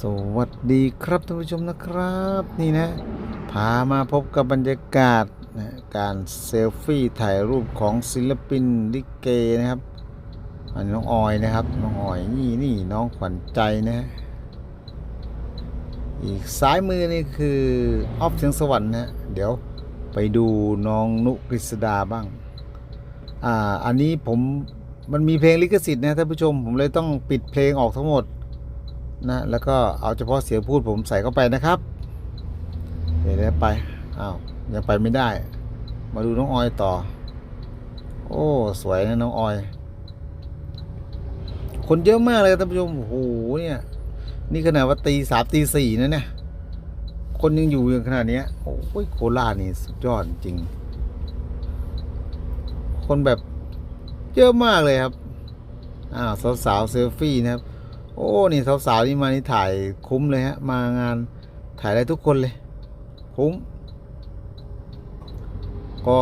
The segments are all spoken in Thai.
สวัสดีครับท่านผู้ชมนะครับนี่นะพามาพบกับบรรยากาศนะการเซลฟี่ถ่ายรูปของศิลปินลิเกนะครับอันน้องออยนะครับ น้องออยนี่นี่น้องขวัญใจนะอีกซ้ายมือนี่คือออฟเสียงสวรรค์นะเดี๋ยวไปดูน้องนุกฤษดาบ้างอ่าอันนี้ผมมันมีเพลงลิขสิทธิ์นะท่านผู้ชมผมเลยต้องปิดเพลงออกทั้งหมด นะแล้วก็เอาเฉพาะเสียงพูดผมใส่เข้าไปนะครับเดี๋ยวไปอ้าวยังไปไม่ได้ มาดูน้องออยต่อ โอ้สวยนะน้องออย คนเยอะมากเลยท่านผู้ชมโอ้โหเนี่ยนี่ขนาดว่าตีสามตีสี่นะเนี่ยคนยังอยู่อย่างขนาดนี้โอ้ยโคราชนี่สุดยอดจริง คนแบบเยอะมากเลยครับอ้าวสาวๆเซลฟี่นะครับ โอ้นี่สาวๆนี่มานี่ถ่ายคุ้มเลยฮะ มางานถ่ายได้ทุกคนเลย คุ้ม ก็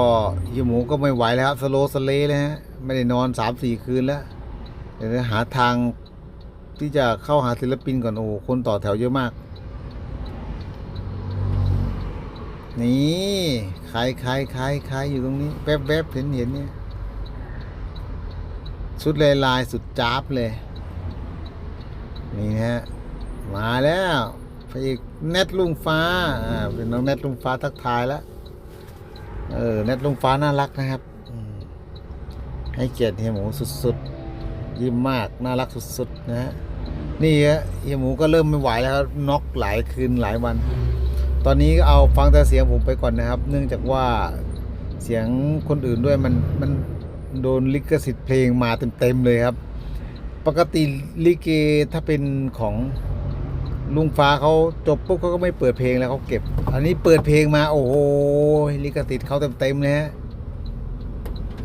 เฮียหมูก็ไม่ไหวแล้วครับสโลว์สเลเลยฮะ ไม่ได้นอนสามสี่คืนแล้ว เดี๋ยวจะหาทางที่จะเข้าหาศิลปินก่อนโอ้คนต่อแถวเยอะมาก นี่ใครใครใครใครอยู่ตรงนี้แวบๆเห็นเห็นเนี่ยชุดลายลายสุดจ้าบเลย นี่ฮะมาแล้วพระเอกเน็ตลุงฟ้าอ่าเป็นน้องเน็ตลุงฟ้าทักทายแล้วเออเน็ตลุงฟ้าน่ารักนะครับให้เกียรติเฮียหมูสุดๆยิ้มมากน่ารักสุดๆนะฮะนี่ฮะเฮียหมูก็เริ่มไม่ไหวแล้วครับน็อกหลายคืนหลายวัน ตอนนี้ก็เอาฟังแต่เสียงผมไปก่อนนะครับ เนื่องจากว่าเสียงคนอื่นด้วยมันมันโดนลิขสิทธิ์เพลงมาเต็มๆเลยครับ ปกติลิเกถ้าเป็นของลุงฟ้าเขาจบปุ๊บเขาก็ไม่เปิดเพลงแล้วเขาเก็บ อันนี้เปิดเพลงมาโอ้โหลิขสิทธิ์เขาเต็มๆเลยฮะ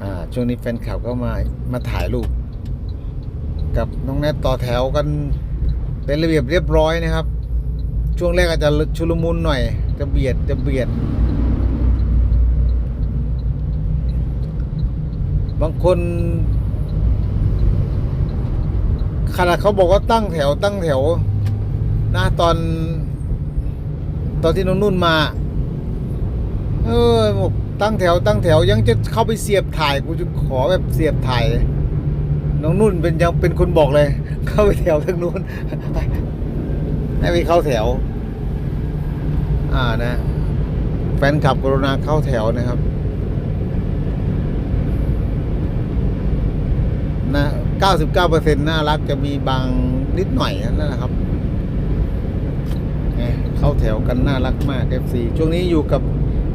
อ่าช่วงนี้แฟนคลับก็มามาถ่ายรูปกับน้องแนทต่อแถวกันเป็นระเบียบเรียบร้อยนะครับ ช่วงแรกอาจจะชุลมุนหน่อย จะเบียดจะเบียด บางคน ขนาดเขาบอกว่าตั้งแถวตั้งแถวนะตอน ตอนที่น้องนุ่นมา เออบอกตั้งแถวตั้งแถวยังจะเข้าไปเสียบถ่ายกูจะขอแบบเสียบถ่ายน้องนุ่นเป็นยังเป็นคนบอกเลย เข้าไปแถวทางนู้นให้ไปเข้าแถว อ่านะ แฟนคลับกรุณาเข้าแถวนะครับ นะ 99%น่ารักจะมีบางนิดหน่อยนั่นแหละครับเนี่ยเข้าแถวกันน่ารักมาก FC ช่วงนี้อยู่กับ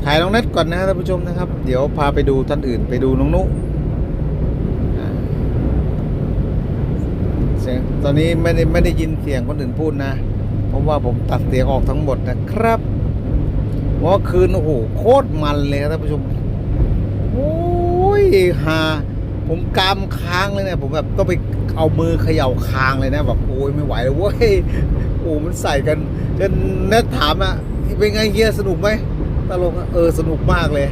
ถ่ายน้องเน็ตก่อนนะท่านผู้ชมนะครับ เดี๋ยวพาไปดูท่านอื่นไปดูน้องนุเสียงตอนนี้ไม่ได้ไม่ได้ยินเสียงคนอื่นพูดนะ เพราะว่าผมตัดเสียงออกทั้งหมดนะครับเมื่อคืนโอ้โหโคตรมันเลยท่านผู้ชมโอ้ยฮา ผมกามค้างเลยเนี่ยผมแบบต้องไปเอามือเขย่าคางเลยนะแบบโอ้ยไม่ไหวเลยเว้ยโอ้มันใส่กันจนนัดถามอะเป็นไงเฮียสนุกไหมตลกอะเออสนุกมากเลย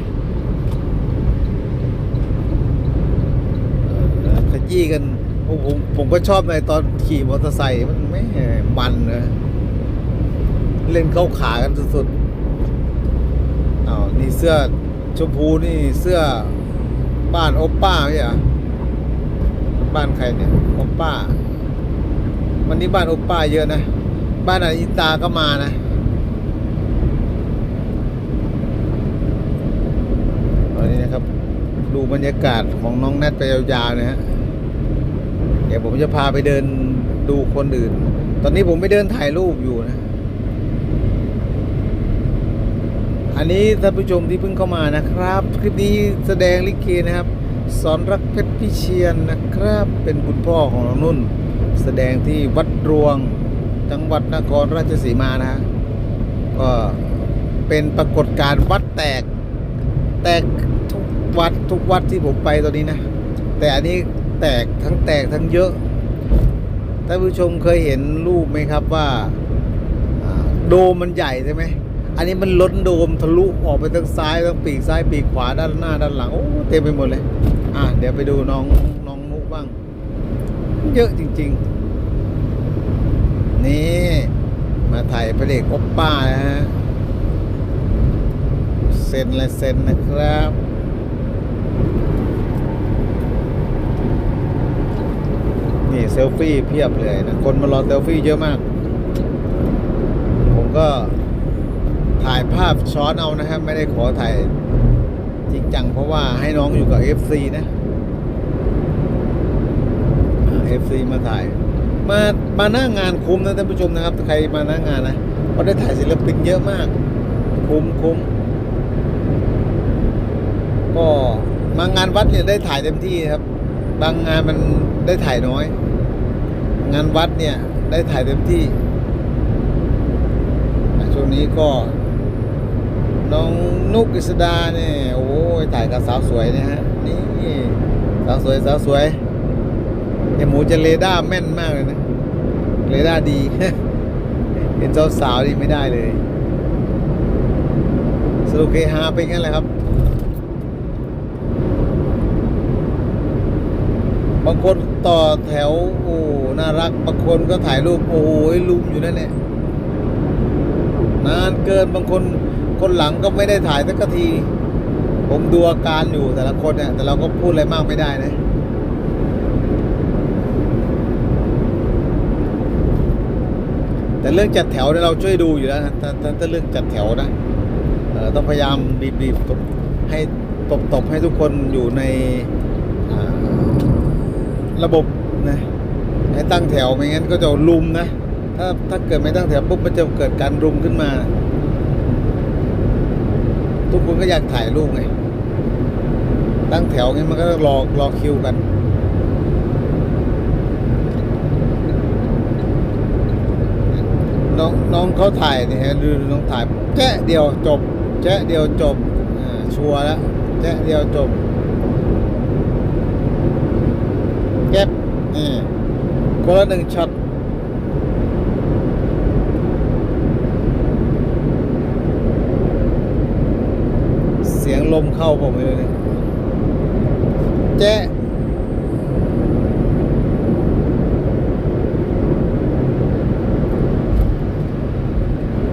ขยี้กันผมผมผมก็ชอบในตอนขี่มอเตอร์ไซค์มันไม่มันนะเล่นเข้าขากันสุดๆอ้าวนี่เสื้อชมพูนี่เสื้อ บ้านโอปป้าไม่ใช่เหรอบ้านใครเนี่ยโอปป้า วันนี้บ้านโอปป้าเยอะนะ บ้านอาอินตาก็มานะตอนนี้นะครับ ดูบรรยากาศของน้องแนทไปยาวๆนะฮะเดี๋ยวผมจะพาไปเดินดูคนอื่น ตอนนี้ผมไปเดินถ่ายรูปอยู่นะ อันนี้ท่านผู้ชมที่เพิ่งเข้ามานะครับ คลิปนี้แสดงลิเกนะครับ สอนรักเพชรพิเชียนนะครับ เป็นคุณพ่อของน้องนุ่น แสดงที่วัดรวง จังหวัดนครราชสีมานะฮะก็เป็นปรากฏการณ์วัดแตก แตกทุกวัดทุกวัดที่ผมไปตอนนี้นะ แต่อันนี้แตกทั้งแตกทั้งเยอะท่านผู้ชมเคยเห็นรูปไหมครับว่าอ่าโดมมันใหญ่ใช่ไหม อันนี้มันล้นโดมทะลุออกไปทางซ้ายทางปีกซ้ายปีกขวาด้านหน้าด้านหลังโอ้เต็มไปหมดเลย อะเดี๋ยวไปดูน้องน้องนุกบ้าง เยอะจริง ๆ นี่มาถ่ายพระเอกอปป้านะฮะเซ็นลายเซ็นนะครับนี่เซลฟี่เพียบเลยนะคนมารอเซลฟี่เยอะมาก ผมก็ ถ่ายภาพช้อนเอานะครับ ไม่ได้ขอถ่ายจริงจังเพราะว่าให้น้องอยู่กับ FC นะเอฟซีมาถ่าย มามาหน้างานคุ้มนะท่านผู้ชมนะครับ ใครมาหน้างานนะเพราได้ถ่ายศิลปินเยอะมาก คุ้มคุ้มก็มางานวัดเนี่ยได้ถ่ายเต็มที่ครับ บางงานมันได้ถ่ายน้อย งานวัดเนี่ยได้ถ่ายเต็มที่ช่วงนี้ก็ น้องนุกกฤษดาเนี่ยโอ้ยถ่ายกับสาวสวยนะฮะนี่สาวสวยสาวสวยไอหมูจะเรดาร์แม่นมากเลยนะเรดาร์ดีเห็นสาวนี่ไม่ได้เลยสรุปเฮฮาเป็นงั้นแหละครับบางคนต่อแถวโอ้น่ารักบางคนก็ถ่ายรูปโอ้ยลุมอยู่นั่นแหละนานเกินบางคน คนหลังก็ไม่ได้ถ่ายสักที ผมดูอาการอยู่แต่ละคนเนี่ยแต่เราก็พูดอะไรมากไม่ได้นะแต่เรื่องจัดแถวเนี่ยเราช่วยดูอยู่แล้วนะถ้าถ้าเรื่องจัดแถวนะต้องพยายามบีบบีบตบให้ตบตบให้ทุกคนอยู่ในระบบนะให้ตั้งแถวไม่งั้นก็จะลุมนะ ถ้าถ้าเกิดไม่ตั้งแถวปุ๊บมันจะเกิดการรุมขึ้นมา ทุกคนก็อยากถ่ายรูปไง ตั้งแถวไงมันก็รอรอคิวกัน น้องน้องเขาถ่ายเนี่ยดูน้องถ่ายแจ๊ะเดียวจบ แจ๊ะเดียวจบชัวร์แล้วแจ๊ะเดียวจบเก็บนี่คนละหนึ่งช็อตเสียง ลมเข้าผมเลยเนี่ยแจ๊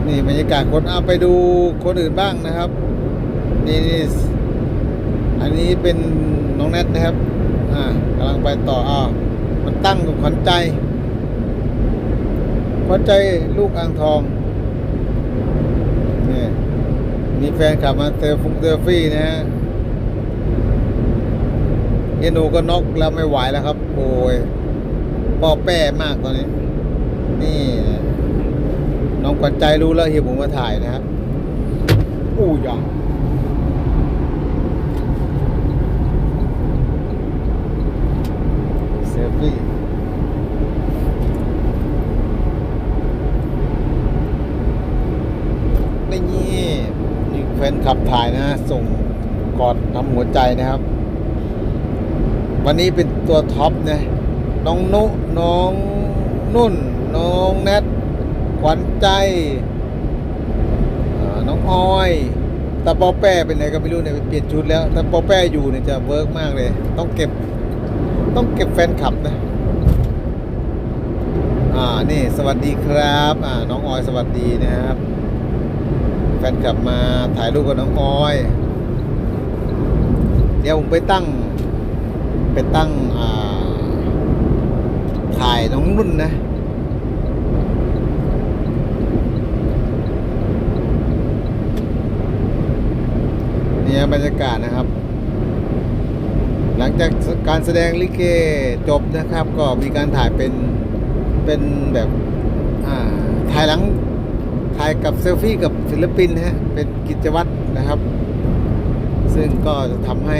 นี่บรรยากาศคนเอาไปดูคนอื่นบ้างนะครับ นี่นี่อันนี้เป็นน้องแนทนะครับ อ่ากำลังไปต่ออ่ามันตั้งกับขวัญใจขวัญใจลูกอ่างทองนี่ มีแฟนขับมาเซลฟุงเซลฟี่นะฮะเยนูก็นอกแล้วไม่ไหวแล้วครับ โอ้ยปอแป้มากตอนนี้ นี่นะน้องกวนใจรู้แล้วเฮียผมมาถ่ายนะครับอู้ยังเซลฟี่ไม่นี่นี่แฟน ขับถ่ายนะ ส่งกอดทำหัวใจนะครับ วันนี้เป็นตัวท็อปนะน้องนุน้องนุ่น น้องแนทขวัญใจ น้องออยตาปอแป้เป็นไงก็ไม่รู้เนี่ยเปลี่ยนชุดแล้วถ้าปอแป้อยู่เนี่ยจะเวิร์กมากเลย ต้องเก็บ ต้องเก็บแฟนคลับนะอ่านี่สวัสดีครับ อ่าน้องออยสวัสดีนะครับ แฟนคลับมาถ่ายรูปกับน้องออย เดี๋ยวผมไปตั้ง ไปตั้งอ่าถ่ายน้องนุ่นนะเนี่ยบรรยากาศนะครับ หลังจากการแสดงลิเกจบนะครับ ก็มีการถ่ายเป็นเป็นแบบอ่าถ่ายหลัง ถ่ายกับเซลฟี่กับศิลปินนะฮะเป็นกิจวัตรนะครับ ซึ่งก็จะทำให้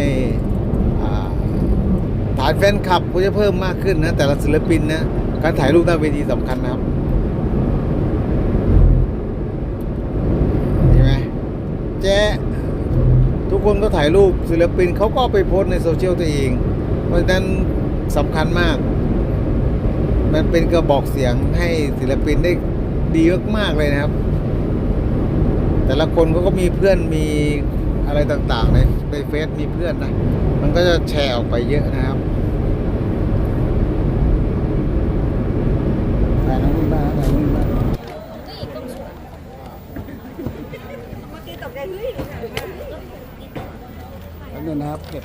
ฐานแฟนคลับก็จะเพิ่มมากขึ้นนะแต่ละศิลปินนะการถ่ายรูปหน้าเวทีสำคัญนะครับเห็นไหมแจ๊ะทุกคนก็ถ่ายรูปศิลปินเขาก็ไปโพสในโซเชียลตัวเอง เพราะฉะนั้นสำคัญมาก มันเป็นกระบอกเสียงให้ศิลปินได้ ดีมากๆเลยนะครับ แต่ละคนเขาก็มีเพื่อนมีอะไรต่างๆ ในในเฟซมีเพื่อนนะ มันก็จะแชร์ออกไปเยอะนะครับแต่น้งี้เนี่ยนะครับเก็บ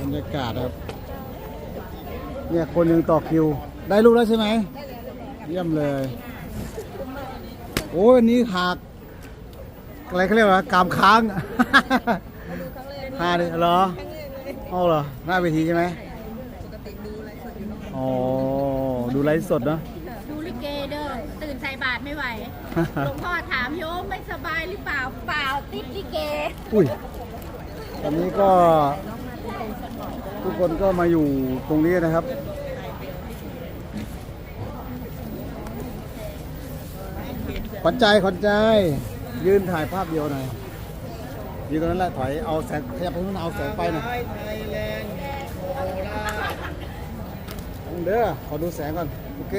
บรรยากาศครับ เนี่ยคนยังต่อคิว ได้ลูกแล้วใช่ไหม เยี่ยมเลย โอ้ยวันนี้หาก อะไรเขาเรียกว่ากามค้างฮาดิเหรอเอาเหรอหน้าเวทีใช่ไหมอ๋อ ดูไลฟ์สดเนอะดูลิเกเด้อตื่นใส่บาตรไม่ไหว หลวงพ่อถามโยมไม่สบายหรือเปล่า เปล่าติดลิเก อุ้ยตอนนี้ก็ ทุกคนก็มาอยู่ตรงนี้นะครับ ขวัญใจขวัญใจ ยืนถ่ายภาพเดียวหน่อยยืนตรงนั้นแหละถอยเอาแสงขยับไปนู้นเอาแสงไปหน่อยเด้อขอดูแสงก่อนโอเค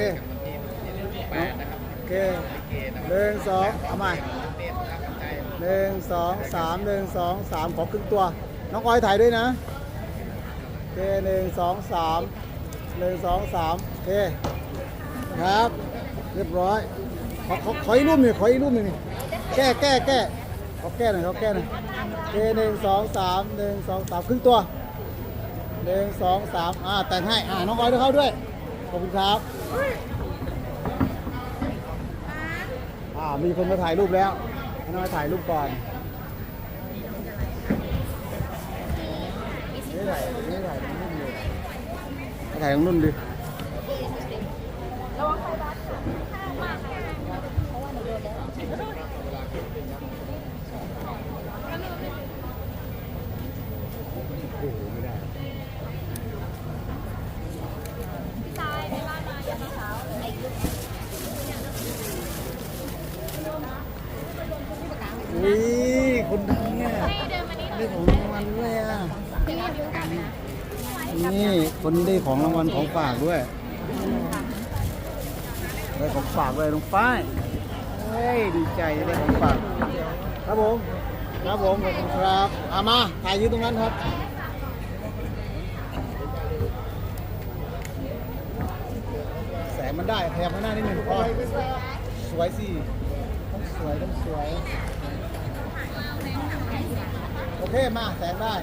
โอเคหนึ่งสองเอาใหม่หนึ่งสองสามหนึ่งสองสามขอครึ่งตัว น้องออยถ่ายด้วยนะโอเคหนึ่งสองสามหนึ่งสองสามโอเคครับ เรียบร้อย ขอขอขออีกรูปหนึ่งขออีกรูปหนึ่งนี่แก้แก้แก้เขาแก้หน่อยเขาแก้หน่อยโอเคหนึ่งสองสามหนึ่งสองสามครึ่งตัวหนึ่งสองสามอ่าแต่งให้อ่าน้องออยด้วยเข้าด้วยขอบคุณครับอ่ามีคนมาถ่ายรูปแล้วให้น้องออยถ่ายรูปก่อนไม่ถ่ายไม่ถ่ายน้องนุ่นเลยถ่ายน้องนุ่นดิ อุ้ยคนดังเนี่ยได้ของรางวัลด้วยอะนี่คนนี้ได้ของรางวัลของฝากด้วยได้ของฝากเลยน้องฝ้ายเฮ้ยดีใจได้ของฝากครับผมครับผมขอบคุณครับอามาถ่ายยืนตรงนั้นครับแสงมันได้ขยับมาหน้านิดหนึ่งพอสวยสิต้องสวยต้องสวย เคมาแสงได้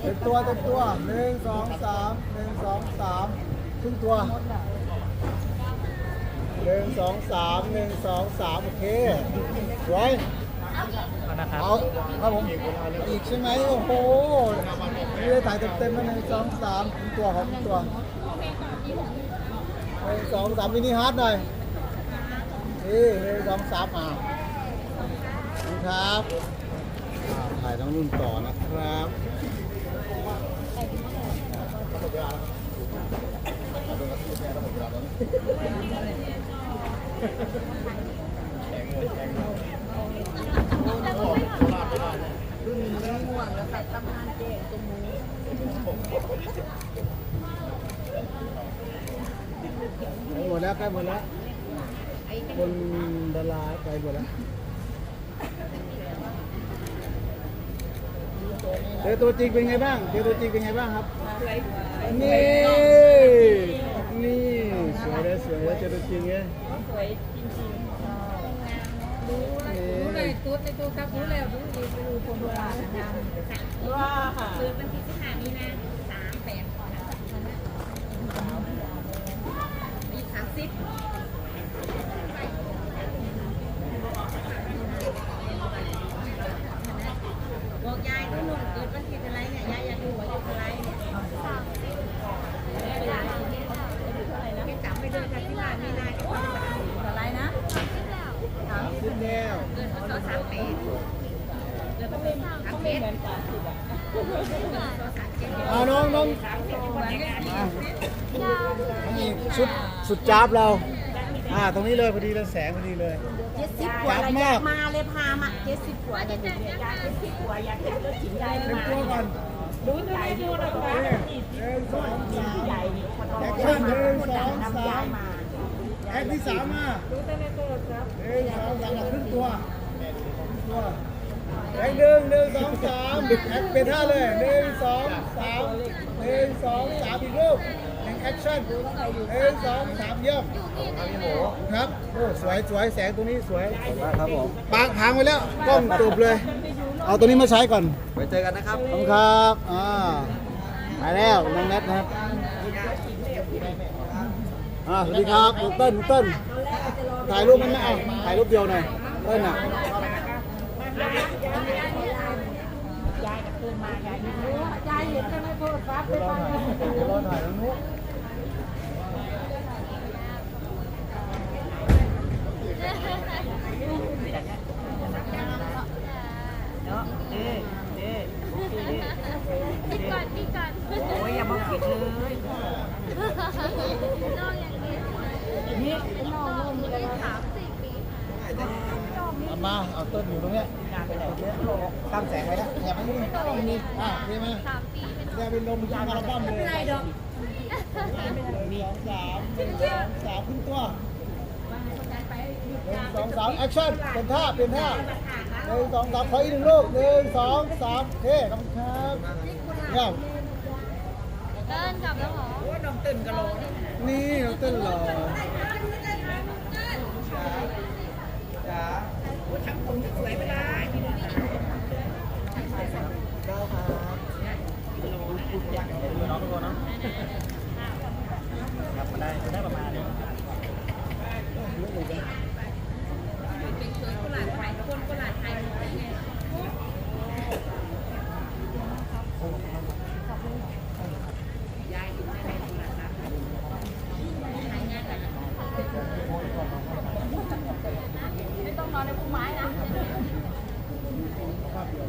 เต็มตัวเต็มตัวหนึ่งสองสามหนึ่งสองสามครึ่งตัวหนึ่งสองสามหนึ่งสองสามโอเคสวยเอาครับผมอีกใช่ไหมโอ้โหนี่ได้ถ่ายเต็มๆแล้วหนึ่งสองสามครึ่งตัวของครึ่งตัว สองสามมินิฮาร์ดหน่อยนี่หนึ่งสองสามอ่าคุณครับถ่ายน้องนุ่นต่อนะครับตำนานเจ๊ตรงนี้ ใกล้หมดแล้วใกล้หมดแล้วคนดาราใกล้หมดแล้วเจอตัวจริงเป็นไงบ้างเจอตัวจริงเป็นไงบ้างครับนี่นี่สวยเลยสวยเลยเจอตัวจริงไงรู้เลยตุ๊ดในตู้ครับรู้แล้วรู้ดีไปดูคนโบราณนะว้าค่ะซื้อเป็นที่สิบห้านี้นะสามแปดก่อนนะ ยี่สามสิบบอกยายที่หนุ่มเกิดวันที่เท่าไรเนี่ยยายอยากดูว่าอายุเท่าไรเนี่ยสามสิบเวลาที่จำไม่ได้ค่ะที่ร้านมีนายก็จะแบบเท่าไรนะ สามสิบแล้ว เกินพศสามแปดเกินพศสามเจ็ด เอาน้องน้องนี่ชุด สุดจ้าบเรา อ่า ตรงนี้เลยพอดีเลยแสงพอดีเลย เจ็ดสิบกว่าอะไรอยากมาเลยพามาเจ็ดสิบกว่าเนี่ยเจ็ดสิบกว่าอยากเห็นรถถิ่นใหญ่เต็มตัวก่อนดูดูดูนะคะหนึ่งสองสามใหญ่นี่คนแอเราคชั่นหนึ่งคนสดัองงนำสายายมมาแอคที่สามมาหนึ่งสองสามครึ่งตัวตัวแอคหนึ่งหนึ่งสองสามแอคเป็นท่าเลยหนึ่งสองสามหนึ่งสองสามอีกรูปหนึ่ง แอคชั่นหนึ่งสองสามเยี่ยมครับโอ้สวยสวยแสงตัวนี้สวยครับผมปางหางไปแล้วกล้องจบเลย เอาตัวนี้มาใช้ก่อนไว้เจอกันนะครับขอบคุณครับอ่าไปแล้วน้องแนทนะครับอ่าสวัสดีครับน้องเต้นน้องเต้นถ่ายรูปมันไหมเอาถ่ายรูปเดียวหน่อยเต้นอะยายกับเพื่อนมายายไม่รู้ยายเห็นใช่ไหมโทรศัพท์ไปฟัง เดี๋ยวรอถ่ายน้องนุ๊กเนาะเด้เด้ปิดก่อนปิดก่อนโอ้ยอย่ามาปิดเลยน้องอย่างนี้นี่น้องมีได้สามสี่ปีเอามา เอาเต้นอยู่ตรงเนี้ยงานไปไหนเยอะโลกตั้งแสงไว้แล้วแอบไปนิดนึงนี่อะนี่มาสามปีเป็นแกเป็นลมยางอัลบั้มเลยไรดอกหนึ่สองสามสองสามขึ้นตัว สองสามแอคชั่นเป็นท่าเป็นท่าหนึ่งสองสามขออีกหนึ่งลูกหนึ่งสองสามโอเคขอบคุณครับเยี่ยมเดินกลับแล้วเหรอโอ้ยน้องตื่นกะโหลกนี่น้องเต้นหล่อ ทำผมสวยไม่ได้ น้องทุกคนเนาะครับมาได้ได้ประมาณนี้ เป็นเคยกุหลาบไทยคนกุหลาบไทยหมดเลยไง ไม่ต้ อนในพุ่มไม้นะภาพเดียว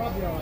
ภาพเดียว